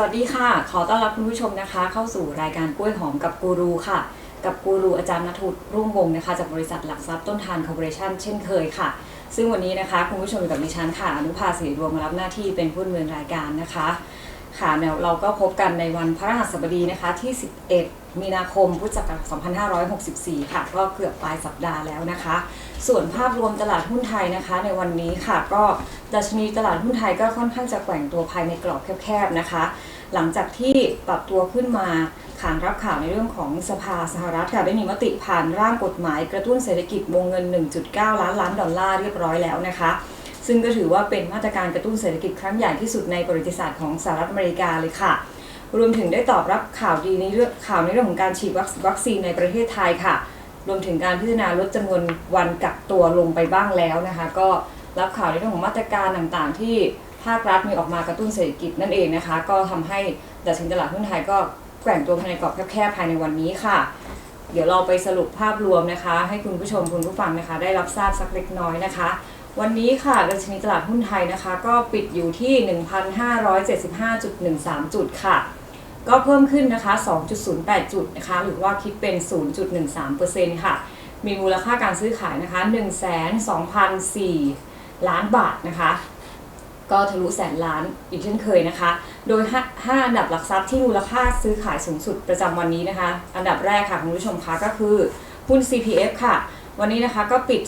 สวัสดีค่ะ ขอต้อนรับคุณผู้ชมนะคะ เข้าสู่รายการกล้วยหอมกับกูรูค่ะ กับกูรูอาจารย์นทุตรุ่งวงศ์นะคะ จากบริษัทหลักทรัพย์ต้นทานคอร์ปอเรชั่นเช่นเคยค่ะ ซึ่งวันนี้นะคะคุณผู้ชมอยู่กับดิฉันค่ะอนุภาสีดวงรับหน้าที่เป็นผู้ดำเนินรายการนะคะ ค่ะเดี๋ยวเราก็พบกันในวันพฤหัสบดีนะคะที่ 11 มีนาคมพุทธศักราช2564 ค่ะ ก็เกือบปลายสัปดาห์แล้วนะคะ ส่วนภาพรวมตลาดหุ้นไทยนะคะ ในวันนี้ค่ะ ก็ดัชนีตลาดหุ้นไทยก็ค่อนข้างจะแกว่งตัวภายในกรอบแคบๆนะคะ หลังจากที่ปรับตัวขึ้นมาขานรับข่าวในเรื่องของสภาสหรัฐค่ะได้มีมติผ่านร่างกฎหมายกระตุ้นเศรษฐกิจวงเงิน 1.9 ล้านล้านดอลลาร์เรียบร้อยแล้วนะคะซึ่งก็ถือว่าเป็นมาตรการกระตุ้นเศรษฐกิจครั้งใหญ่ที่สุดในประวัติศาสตร์ของสหรัฐอเมริกาเลยค่ะ รวมถึงได้ตอบรับข่าวดีในเรื่องข่าวในเรื่องของการฉีดวัคซีนในประเทศไทยค่ะ รวมถึงการพิจารณาลดจำนวนวันกักตัวลงไปบ้างแล้วนะคะ ก็รับข่าวในเรื่องของมาตรการต่างๆ ที่ภาครัฐมีออกมากระตุ้นเศรษฐกิจนั่นเองนะคะ ก็ทำให้ดัชนีตลาดหุ้นไทยก็แกว่งตัวภายในกรอบแคบๆภายในวันนี้ค่ะ เดี๋ยวเราไปสรุปภาพรวมนะคะ ให้คุณผู้ชมคุณผู้ฟังนะคะ ได้รับทราบสักเล็กน้อยนะคะ วันนี้ค่ะดัชนีตลาดหุ้นไทยนะคะ ก็ปิดอยู่ที่ 1,575.13 จุดค่ะ ก็เพิ่มขึ้นนะคะ 2.08 จุดนะคะ หรือว่าคิดเป็น 0.13%ค่ะ มีมูลค่าการซื้อขายนะคะ 102,004 ล้านบาทนะคะ ก็ทะลุแสนล้านอีกเช่นเคยนะคะ โดย 5 อันดับหลักทรัพย์ที่มูลค่าซื้อขายสูงสุดประจำวันนี้นะคะ อันดับแรกค่ะคุณผู้ชมคะก็คือหุ้น CPF ค่ะ วันนี้นะคะก็ปิด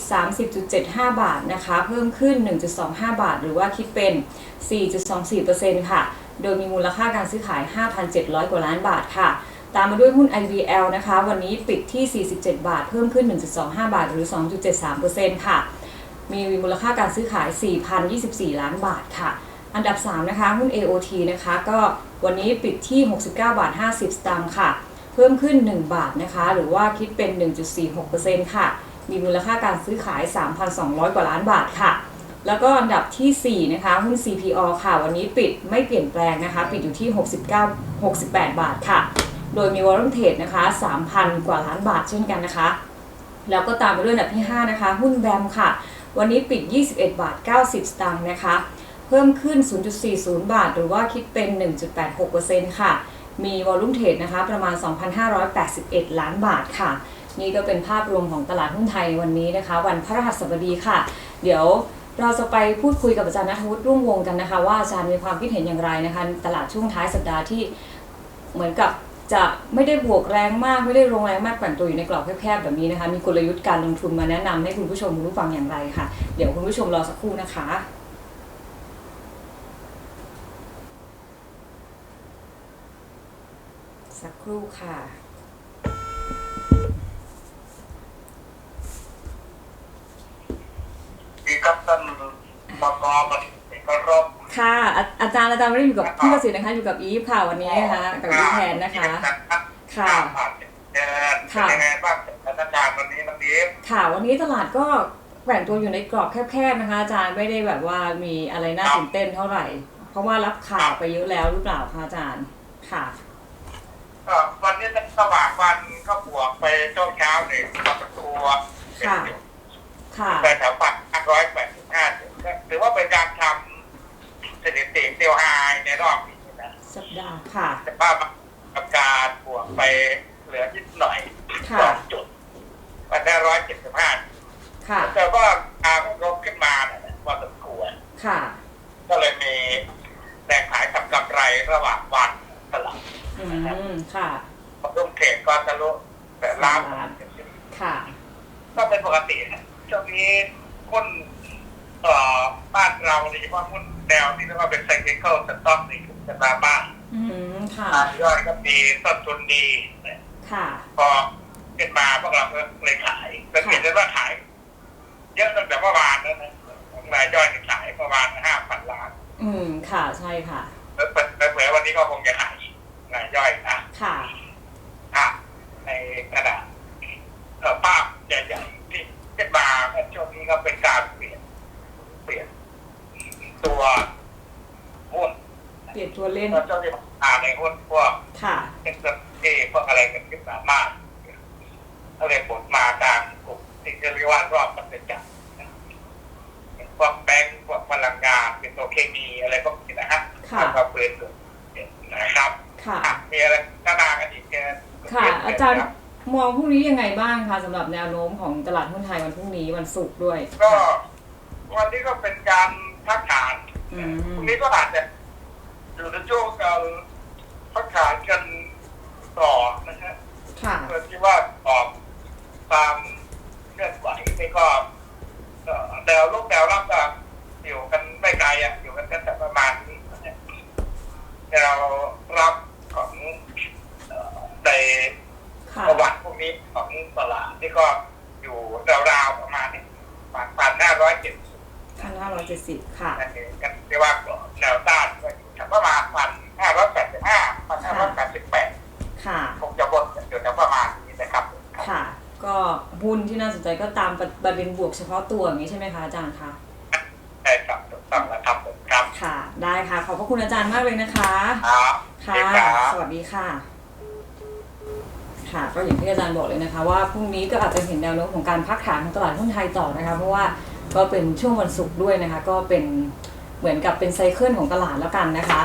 30.75 บาทนะคะ เพิ่มขึ้น 1.25 บาท หรือว่าคิดเป็น 4.24%ค่ะ โดยมีมูลค่าการซื้อขาย 5,700 กว่าล้านบาทค่ะ ตามมาด้วยหุ้น IVL นะคะ วันนี้ปิดที่ 47 บาท เพิ่มขึ้น 1.25 บาท หรือ 2.73%ค่ะ มีมูลค่าการซื้อขาย 4,024 ล้านบาทค่ะ อันดับ 3 นะคะ หุ้น AOT นะคะ ก็วันนี้ปิดที่ 69 บาท 50 สตางค์ค่ะ เพิ่มขึ้น 1 บาทนะคะ หรือว่าคิดเป็น 1.46%ค่ะ มีมูลค่าการซื้อขาย 3,200 กว่าล้านบาทค่ะ แล้วก็อันดับทีสี่ 4 นะคะ หุ้น CPO ค่ะ วันนี้ปิดไม่เปลี่ยนแปลงนะคะ ปิดอยู่ที่ 69 68 บาทค่ะ โดยมีวอลุ่มเทรดนะคะ 3,000 กว่าล้านบาทเช่นกันนะคะ แล้วก็ตามไปด้วยอันดับที่ 5 นะคะ หุ้นแบมค่ะ วันนี้ปิด 21 บาท 90 สตางค์นะคะ เพิ่มขึ้น 0.40 บาท หรือว่าคิดเป็น 1.86%ค่ะ มีวอลุ่มเทรดนะคะ ประมาณ 2,581 ล้านบาทค่ะ นี่ก็เป็นภาพรวมของตลาดหุ้นไทยในวันนี้นะคะ วันพฤหัสบดีค่ะ เดี๋ยว เราจะไปพูดคุยกับอาจารย์นัทวุฒิรุ่งวงกันนะคะ ว่าอาจารย์มีความคิดเห็นอย่างไรนะคะตลาดช่วงท้ายสัปดาห์ที่เหมือนกับจะไม่ได้บวกแรงมากไม่ได้ลงแรงมากแกว่งตัวอยู่ในกรอบแคบๆแบบนี้นะคะ มีกลยุทธ์การลงทุนมาแนะนำให้คุณผู้ชมคุณผู้ฟังอย่างไรค่ะ เดี๋ยวคุณผู้ชมรอสักครู่นะคะสักครู่ค่ะ ดีครับท่านมกบัณฑิตเอกรบ ค่ะอาอาจารย์อาจารย์ไม่ได้อยู่กับพี่ประสิทธิ์นะคะอยู่กับอีฟค่ะวันนี้นะคะกับอีฟแทนนะคะ ค่ะผ่านเดือนเป็นยังไงบ้างสถานการณ์วันนี้วันนี้ค่ะวันนี้ตลาดก็แกว่งตัวอยู่ในกรอบแคบๆนะคะ อาจารย์ไม่ได้แบบว่ามีอะไรน่าตื่นเต้นเท่าไหร่ เพราะว่ารับข่าวไปเยอะแล้วหรือเปล่าคะอาจารย์ค่ะก็วันนี้สว่างวันก็บวกไปช่วงเช้าหนึ่งปรับตัวเป็นค่ะจุดค่ะไปแถวปักร้อยแปดสิบห้าจุดถือว่าเป็นการทำสถิติเซลไฮใน รอบนี้นะสัปดาห์ค่ะ แต่ว่ากับการบวกไปเหลือนิดหน่อยค่ะสองจุดมันได้ร้อยเจ็ดสิบห้าค่ะแต่ว่าการลบขึ้นมาเนี่ยพอสมควรค่ะ ก็เลยมีแรงขายกับกำไรระหว่างวันสลับอืมค่ะพอรุ่งเทรดก็ทะลุแต่ล้านล้านค่ะ ก็เป็นปกตินะช่วงนี้หุ้นเอ่อบ้านเราโดยเฉพาะหุ้น แนวที่เรียกว่าเป็นไซเคิลสต็อกนี่จะมาบ้างอืมค่ะ รายย่อยก็ดีต้นทุนดีเนี่ยค่ะ พอขึ้นมาพวกเราก็เลยขายสังเกตได้ว่าขาย เยอะตั้งแต่เมื่อวานแล้วนะของรายย่อยนี่ขายประมาณห้าพันล้านอืม ค่ะ ใช่ค่ะ แล้วเผลอๆวันนี้ก็คงจะขายอีกรายย่อยนะ ค่ะอะในกระดาษเอ่อภาพใหญ่ๆที่ขึ้นมาช่วงนี้ก็เป็นการเปลี่ยน เปลี่ยน ตัวหุ้น เปลี่ยนตัวเล่นแล้วเจ้าที่อ่านในหุ้นพวกค่ะเป็นตัวเอพวกอะไรกันขึ้นมามากก็เลยผลมาตามกลุ่มที่จะเรียกว่ารอบมันเป็นจักรพวกแบงก์พวกพลังงานเป็นตัวเคมีอะไรพวกนี้นะฮะค่ะแล้วก็เปลี่ยนตัวนะค่ะอะ มีอะไรนานากันอีกแกค่ะ อาจารย์มองพรุ่งนี้ยังไงบ้างคะสำหรับแนวโน้มของตลาดหุ้นไทยวันพรุ่งนี้วันศุกร์ด้วยก็ วันนี้ก็เป็นการพักฐานอืพรุ่มงนี้ก็อาจจะอยู่ในช่วงการพักฐานกันต่อนะฮะ ค่ะ เพื่อที่ว่าออกตามเคลื่อนไหวนี่ก็เอ่อแนวลูกแนวรับก็อยู่กันไม่ไกลอะอยู่กันแต่ประมาณนี้นะฮะแนวรับของเอ่อในค่ะประวัติพวกนี้ของตลาดนี่ก็อยู่ราวๆประมาณนี้ประมาณพันห้าร้อยเจ็ดสิบพันห้าร้อยเจ็ดสิบค่ะนั่นเองกันเรียกว่าแนวต้าน หุ้นที่น่าสนใจก็ตามประเด็นบวกเฉพาะตัวอย่างนี้ใช่ไหมคะอาจารย์คะใช่ครับถูกต้องแล้วครับผมครับค่ะ ได้ค่ะ ขอบพระคุณอาจารย์มากเลยนะคะครับค่ะครับสวัสดีค่ะ ค่ะก็อย่างที่อาจารย์บอกเลยนะคะ ว่าพรุ่งนี้ก็อาจจะเห็นแนวโน้มของการพักฐานของตลาดหุ้นไทยต่อนะคะ เพราะว่าก็เป็นช่วงวันศุกร์ด้วยนะคะ ก็เป็นเหมือนกับเป็นไซเคิลของตลาดแล้วกันนะคะ